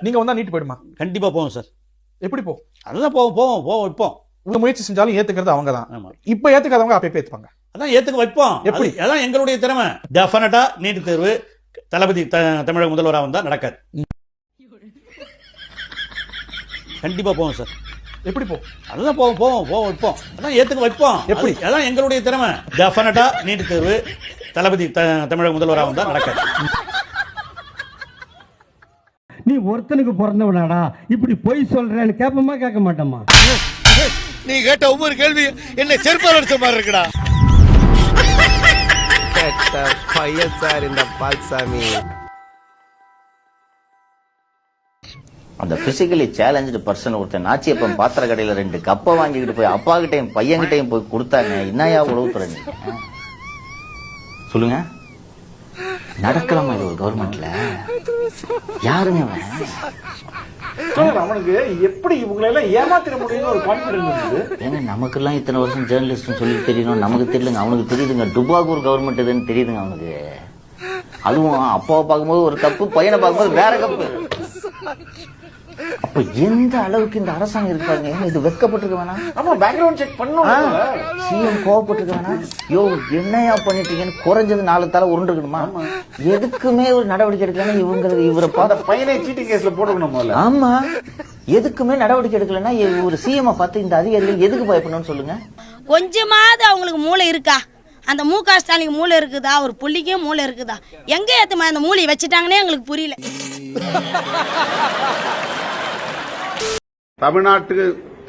நீங்க வந்தா நீட் போயிடுமா? கண்டிப்பா போவோம் சார். எப்படி போ? அதுதான் போவோம் போவோம் போவோம் வைப்போம். உங்க முயற்சி செஞ்சாலும் ஏத்துக்கிறது அவங்க தான் இப்ப ஏத்துக்காதவங்க அப்ப ஏத்துப்பாங்க? அதான் ஏத்துக்க வைப்போம். எப்படி? அது- அதான் எங்களுடைய திறமை. டெஃபினட்டா நீட் தேர்வு. தளபதி தமிழக முதல்வராக வந்தா நடக்காது. கண்டிப்பா போவோம் சார். எப்படி போ? அதுதான் போவோம் போவோம் போவோம் வைப்போம். அதான் ஏத்துக்க வைப்போம். எப்படி? அது- அதான் எங்களுடைய திறமை. டெஃபினட்டா நீட் தேர்வு. தளபதி தமிழக முதல்வராக வந்தா நடக்காது. ஒருத்தனுக்கு பிறந்தவனாடா? இப்படி பொய் சொல்றேன்னு கேட்போமா கேட்க மாட்டோமா நீ கேட்ட ஒவ்வொரு கேள்வி என்ன செருப்பால் அடிச்ச மாதிரி இருக்குடா. கெட்ட பையன் சார் இந்த பால்சாமி. அந்த பிசிக்கலி சேலஞ்சு பர்சன் ஒருத்தன் நாச்சியப்பன் பாத்திர கடையில ரெண்டு கப்பை வாங்கிக்கிட்டு போய் அப்பா கிட்டையும் பையன்கிட்டையும் போய் கொடுத்தாங்க என்னையா உழவுத்துற நீங்க சொல்லுங்க. நடக்கலாமா இது ஒரு கவர்மெண்ட்ல அவன் அவனுக்கு எப்படி இவங்களை எல்லாம் ஏமாத்திர முடியும்னு ஒரு கான்பிடன்ஸ் ஏங்க நமக்கெல்லாம் இத்தனை வருஷம் ஜேர்னலிஸ்ட் சொல்லி தெரியணும் நமக்கு தெரியலங்க. அவனுக்கு தெரியுதுங்க. டுபாகூர் கவர்மெண்ட் இதுன்னு தெரியுதுங்க அவனுக்கு. அதுவும் அப்பாவை பார்க்கும்போது ஒரு கப்பு பையனை பார்க்கும்போது வேற கப்பு அப்ப எந்த அளவுக்கு இந்த அரசாங்கம் இருக்காங்க? இது வெக்கப்பட்டிருக்க வேணாம்? ஆமா பேக்ரவுண்ட் செக் பண்ணும் சிஎம் கோவப்பட்டிருக்க வேணாம். யோ என்னையா பண்ணிட்டீங்கன்னு குறைஞ்சது நாலு தலை உருண்டுக்கணுமா எதுக்குமே ஒரு நடவடிக்கை எடுக்கலன்னா இவங்களுக்கு இவரை அந்த பார்த்து பையனை சீட்டிங் கேஸ்ல முதல்ல. ஆமா. எதுக்குமே நடவடிக்கை எடுக்கலன்னா ஒரு சிஎம் பார்த்து இந்த அதிகாரிகள் எதுக்கு பயப்படணும்னு சொல்லுங்க? கொஞ்சமாவது அவங்களுக்கு மூளை இருக்கா? அந்த மு க ஸ்டாலினுக்கு மூளை இருக்குதா? ஒரு புள்ளிக்கே மூளை இருக்குதா? எங்க ஏத்துமா அந்த மூளையை வச்சுட்டாங்கன்னே எங்களுக்கு புரியல. தமிழ்நாட்டு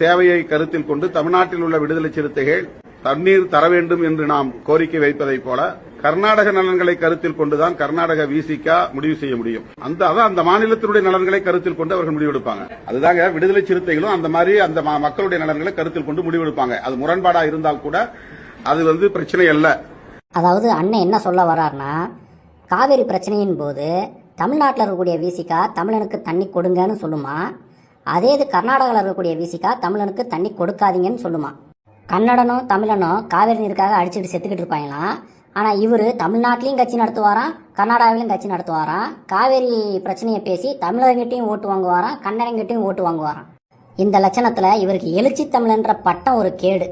தேவையை கருத்தில் கொண்டு தமிழ்நாட்டில் உள்ள விடுதலை சிறுத்தைகள் தண்ணீர் தர வேண்டும் என்று நாம் கோரிக்கை வைப்பதைப் போல கர்நாடக நலன்களை கருத்தில் கொண்டுதான் கர்நாடக விசிகா முடிவு செய்ய முடியும். அந்த அதான் அந்த மாநிலத்தினுடைய நலன்களை கருத்தில் கொண்டு அவர்கள் முடிவெடுப்பாங்க. அதுதாங்க விடுதலை சிறுத்தைகளும் அந்த மாதிரி அந்த மக்களுடைய நலன்களை கருத்தில் கொண்டு முடிவெடுப்பாங்க. அது முரண்பாடா இருந்தால் கூட அது வந்து பிரச்சனை அல்ல. அதாவது அண்ணன் என்ன சொல்ல வர்றாருன்னா காவேரி பிரச்சனையின் போது தமிழ்நாட்டில் இருக்கக்கூடிய விசிகா தமிழனுக்கு தண்ணி கொடுங்கன்னு சொல்லுமா? அதே இது கர்நாடகாவில் இருக்கக்கூடிய விசிகா தமிழனுக்கு தண்ணி கொடுக்காதீங்கன்னு சொல்லுமா. கன்னடனும் தமிழனும் காவேரி நீருக்காக அடிச்சுட்டு செத்துக்கிட்டு இருப்பாங்களாம் ஆனால் இவர் தமிழ்நாட்டிலையும் கட்சி நடத்துவாராம் கர்நாடகாவிலையும் கட்சி நடத்துவாராம் காவேரி பிரச்சனையை பேசி தமிழர்கிட்டையும் ஓட்டு வாங்குவாராம் கன்னடங்கிட்டையும் ஓட்டு வாங்குவாராம் இந்த லட்சணத்தில் இவருக்கு எழுச்சி தமிழன்ற பட்டம் ஒரு கேடு.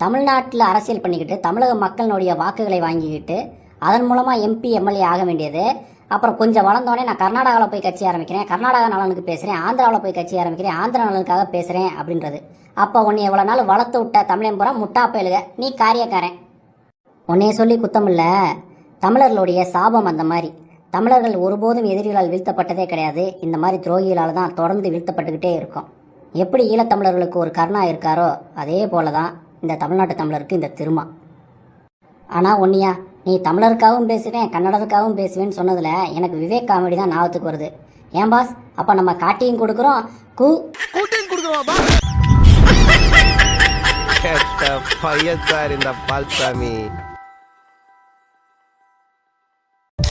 தமிழ்நாட்டில் அரசியல் பண்ணிக்கிட்டு தமிழக மக்களினுடைய வாக்குகளை வாங்கிக்கிட்டு அதன் மூலமாக எம்பி எம்எல்ஏ ஆக வேண்டியது. அப்புறம் கொஞ்சம் வளர்ந்தோடனே நான் கர்நாடகாவில் போய் கட்சி ஆரம்பிக்கிறேன். கர்நாடகா நலனுக்கு பேசுகிறேன் ஆந்திராவில் போய் கட்சி ஆரம்பிக்கிறேன். ஆந்திரா நலனுக்காக பேசுகிறேன் அப்படின்றது. அப்போ உன்னை எவ்வளோ நாள் வளர்த்து விட்ட தமிழன் பூரா முட்டா பயலுக நீ காரியக்காரன். உன்னைய சொல்லி குத்தமில்ல தமிழர்களுடைய சாபம் அந்த மாதிரி. தமிழர்கள் ஒருபோதும் எதிரிகளால் வீழ்த்தப்பட்டதே கிடையாது. இந்த மாதிரி துரோகிகளால் தான் தொடர்ந்து வீழ்த்தப்பட்டுக்கிட்டே இருக்கும். எப்படி ஈழத்தமிழர்களுக்கு ஒரு கருணா இருக்காரோ அதே போல தான் இந்த தமிழ்நாட்டு தமிழருக்கு இந்த திருமா. ஆனால் ஒன்னியா நீ தமிழருக்காகவும் பேசுவேன் கன்னடருக்காகவும் பேசுவேன்னு சொன்னதில் எனக்கு விவேக் காமெடி தான் ஞாபகத்துக்கு வருது. ஏன் பாஸ் அப்போ நம்ம காட்டியும் கொடுக்குறோம். கூ கெட்ட பையன் சார் இந்த பால்சாமி.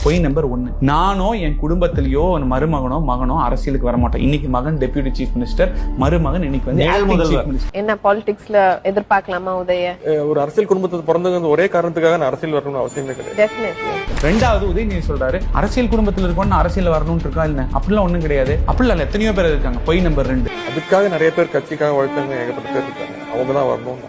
பொய் நம்பர் ஒன்னு. நானோ என் குடும்பத்திலயோ மருமகனோ மகனோ அரசியலுக்கு வர மாட்டோம். இன்னைக்கு மகன் டெபியூட்டி சீஃப் மினிஸ்டர் மருமகன் இன்னைக்கு வந்து acting chief minister. என்ன பாலிடிக்ஸ்ல எதிர்பார்க்கலாமா உதய? ஒரு அரசியல் குடும்பத்தை பிறந்தது ஒரே காரணத்துக்காக நான் அரசியல் வரணும்னு அவசியம் கிடையாது. ரெண்டாவது உதயநிதி சொல்றாரு அரசியல் குடும்பத்தில் இருக்கணும் அரசியல் வரணும்னு இருக்கா இல்ல? அப்படிலாம் ஒண்ணும் கிடையாது. அப்படிலாம் இல்ல. எத்தனையோ பேர் இருக்காங்க. பொய் நம்பர் ரெண்டு. அதுக்காக நிறைய பேர் கட்சிக்காக உழைச்சவங்க ஏகப்பட்ட பேர் இருக்காங்க. அவங்க தான் வரணும்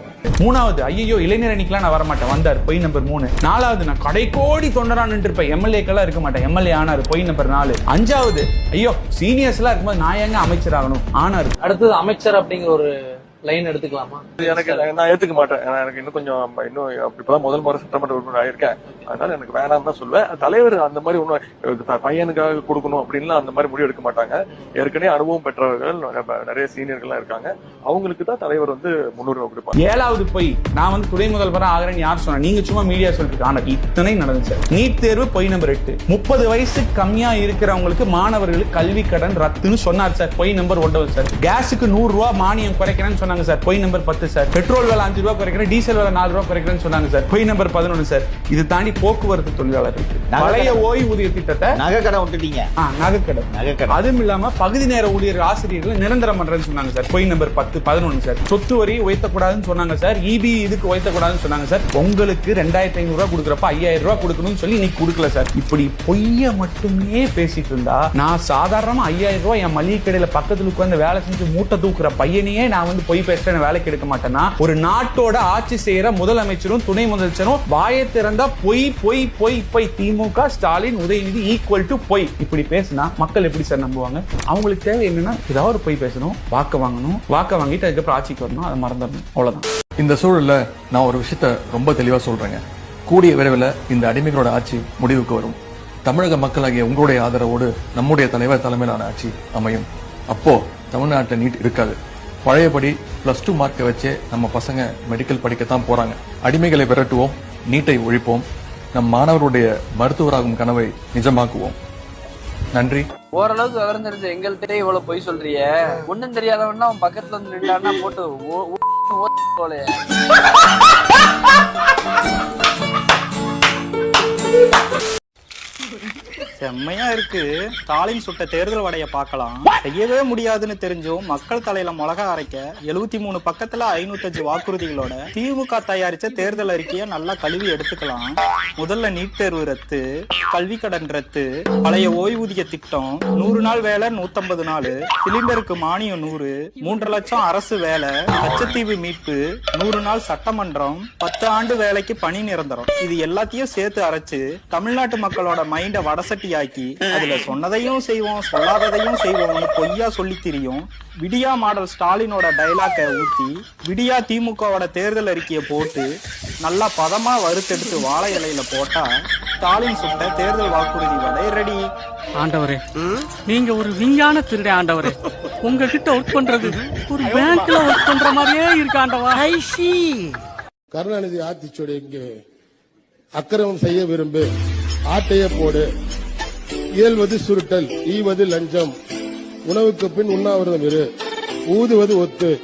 மூணாவது ஐயோ இளைஞர் அணிக்கெல்லாம் நான் வர மாட்டேன் வந்தார் பொய் நம்பர் மூணு. நாலாவது நான் கடைக்கோடி தொண்டரா நின்று இருப்பேன் எம்எல்ஏக்கெல்லாம் இருக்க மாட்டேன். எம்எல்ஏ ஆனார் பொய் நம்பர் நாலு. அஞ்சாவது ஐயோ சீனியர்ஸ் எல்லாம் இருக்கும்போது நான் எங்க அமைச்சர் ஆகணும் ஆனார். அடுத்தது அமைச்சர் அப்படிங்கிற ஒரு லைன் எடுத்துக்கலாமா? எனக்கு நான் ஏத்துக்க மாட்டேன். எனக்கு இன்னும் கொஞ்சம் இன்னும் இப்பதான் முதல் முறை சட்டமன்ற உறுப்பினர் ஆயிருக்கேன். அதனால எனக்கு வேணாம்னு தான் சொல்லுவேன் தலைவர் அந்த மாதிரி ஒன்றும் பையனுக்காக கொடுக்கணும் அப்படின்லாம் அந்த மாதிரி முடிவு எடுக்க மாட்டாங்க. ஏற்கனவே அனுபவம் பெற்றவர்கள் நிறைய- நிறைய சீனியர்கள்லாம் இருக்காங்க. அவங்களுக்கு தான் தலைவர் வந்து முன்னுரிமை கொடுப்பாங்க. ஏழாவது பொய். நான் வந்து துணை முதல்வரா ஆகிறேன்னு யார் சொன்னா நீங்க சும்மா மீடியா சொல்லிட்டு ஆனா இத்தனை நடந்துச்சு. நீட் தேர்வு பொய் நம்பர் எட்டு. முப்பது வயசு கம்மியா இருக்கிறவங்களுக்கு மாணவர்களுக்கு கல்வி கடன் ரத்துன்னு சொன்னார் சார். பொய் நம்பர் ஒன்பது சார். கேஸுக்கு நூறு ரூபாய் மானியம் குறைக்கிறேன்னு சொன்னார். சொன்னாங்க சார். பொய் நம்பர் பத்து சார். பெட்ரோல் விலை அஞ்சு ரூபா குறைக்கிறேன் டீசல் விலை நாலு ரூபா குறைக்கிறேன்னு சொன்னாங்க சார். பொய் நம்பர் பதினொன்று சார். இது தாண்டி போக்குவரத்து தொழிலாளர்களுக்கு பழைய ஓய்வூதிய திட்டத்தை நகை கடை விட்டுட்டீங்க நகைக்கடை நகைக்கடை. அதுவும் இல்லாம பகுதி நேர ஊழியர் ஆசிரியர்கள் நிரந்தரம் பண்றேன்னு சொன்னாங்க சார். பொய் நம்பர் பத்து பதினொன்று சார். சொத்து வரி உயர்த்தக்கூடாதுன்னு சொன்னாங்க சார். இபி இதுக்கு உயர்த்தக்கூடாதுன்னு சொன்னாங்க சார். உங்களுக்கு ரெண்டாயிரத்தி ஐநூறு ரூபாய் கொடுக்குறப்ப ஐயாயிரம் ரூபாய் கொடுக்கணும்னு சொல்லி இன்னைக்கு கொடுக்கல சார். இப்படி பொய்ய மட்டுமே பேசிட்டு இருந்தா நான் சாதாரணமா ஐயாயிரம் ரூபாய் என் மளிகை கடையில பக்கத்துல உட்கார்ந்து வேலை செஞ்சு மூட்டை தூக்குற பையனையே நான் வந்து பொய் பேசுறேன் வேலைக்கு எடுக்க மாட்டேன்னா ஒரு நாட்டோட ஆட்சி செய்யற முதலமைச்சரும் துணை முதலமைச்சரும் வாயை திறந்தா பொய் பொய் பொய் பொய். திமுக ஸ்டாலின் உதயநிதி ஈக்குவல் டு பொய். இப்படி பேசினா மக்கள் எப்படி சார் நம்புவாங்க? அவங்களுக்கு தேவை என்னன்னா ஏதாவது ஒரு பொய் பேசணும் வாக்கு வாங்கணும். வாக்க வாங்கிட்டு அதுக்கப்புறம் ஆட்சிக்கு வரணும் அதை மறந்துடணும். அவ்வளவுதான். இந்த சூழல்ல நான் ஒரு விஷயத்த ரொம்ப தெளிவா சொல்றேங்க. கூடிய விரைவில் இந்த அடிமைகளோட ஆட்சி முடிவுக்கு வரும். தமிழக மக்களாகிய உங்களுடைய ஆதரவோடு நம்முடைய தலைவர் தலைமையிலான ஆட்சி அமையும். அப்போ தமிழ்நாட்டில் நீட் இருக்காது. பழையபடி பிளஸ் டூ மார்க்கை வச்சே நம்ம பசங்க மெடிக்கல் படிக்கத்தான் போறாங்க. அடிமைகளை விரட்டுவோம் நீட்டை ஒழிப்போம். நம் மாணவருடைய மருத்துவராகும் கனவை நிஜமாக்குவோம். நன்றி. ஓரளவுக்கு விவரம் தெரிஞ்ச எங்கள்கிட்ட இவ்வளவு பொய் சொல்றிய. ஒண்ணும் தெரியாதவன்னா அவன் பக்கத்துல வந்து நின்றான்னா போட்டு போலயே. செம்மையா இருக்கு. ஸ்டாலின் சுட்ட தேர்தல் வடைய பார்க்கலாம். செய்யவே முடியாதுன்னு தெரிஞ்சும் மக்கள் தலையில மிளகா அரைக்க எழுபத்தி மூணு பக்கத்துல ஐநூத்தஞ்சு வாக்குறுதிகளோட திமுக தயாரிச்ச தேர்தல் அறிக்கையை நல்லா கழுவி எடுத்துக்கலாம். முதல்ல நீட் தேர்வு ரத்து கல்வி கடன் ரத்து பழைய ஓய்வூதிய திட்டம் நூறு நாள் வேலை நூத்தம்பது நாள் சிலிண்டருக்கு மானியம் நூறு மூன்று லட்சம் அரசு வேலை லட்சத்தீவு மீட்பு நூறு நாள் சட்டமன்றம் பத்து ஆண்டு வேலைக்கு பணி நிரந்தரம். இது எல்லாத்தையும் சேர்த்து அரைச்சு தமிழ்நாட்டு மக்களோட மைண்ட வடசட்டியாக்கி அதுல சொன்னதையும் செய்வோம் சொல்லாததையும் செய்வோம்னு பொய்யா சொல்லி திரியும். விடியா மாடல் ஸ்டாலினோட டைலாக்கை ஊத்தி விடியா திமுகவோட தேர்தல் அறிக்கையை போட்டு நல்லா பதமா வறுத்தெடுத்து வாழை இலையில போட்டா ஸ்டாலின் சுட்ட தேர்தல் வாக்குறுதி வடை ரெடி. ஆண்டவரே நீங்க ஒரு விஞ்ஞான திருடே ஆண்டவரே. உங்ககிட்ட ஒர்க் பண்றது ஒரு பேங்க்ல ஒர்க் பண்ற மாதிரியே இருக்கு ஆண்டவா. கருணாநிதி ஆத்திச்சோடு இங்கே. அக்கிரமம் செய்ய விரும்பு. ஆட்டைய போடு. இயல்வது சுருட்டல் ஈவது லஞ்சம். உணவுக்கு பின் உண்ணாவிரதம் இரு. ஊதுவது ஒத்து.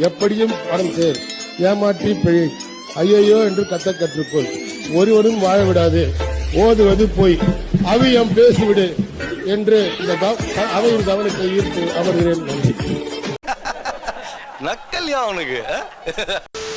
எப்படியும் பணம் சேர். ஏமாற்றி பிழை. ஐயையோ என்று கத்த கற்றுக்கொள். ஒருவனும் வாழ விடாது. ஓதுவது பொய். அவியம் பேசிவிடு என்று இந்த கவ- அவையின் கவனத்தை ஈர்த்து அமர்கிறேன். நன்றி. நக்கல்யா அவனுக்கு.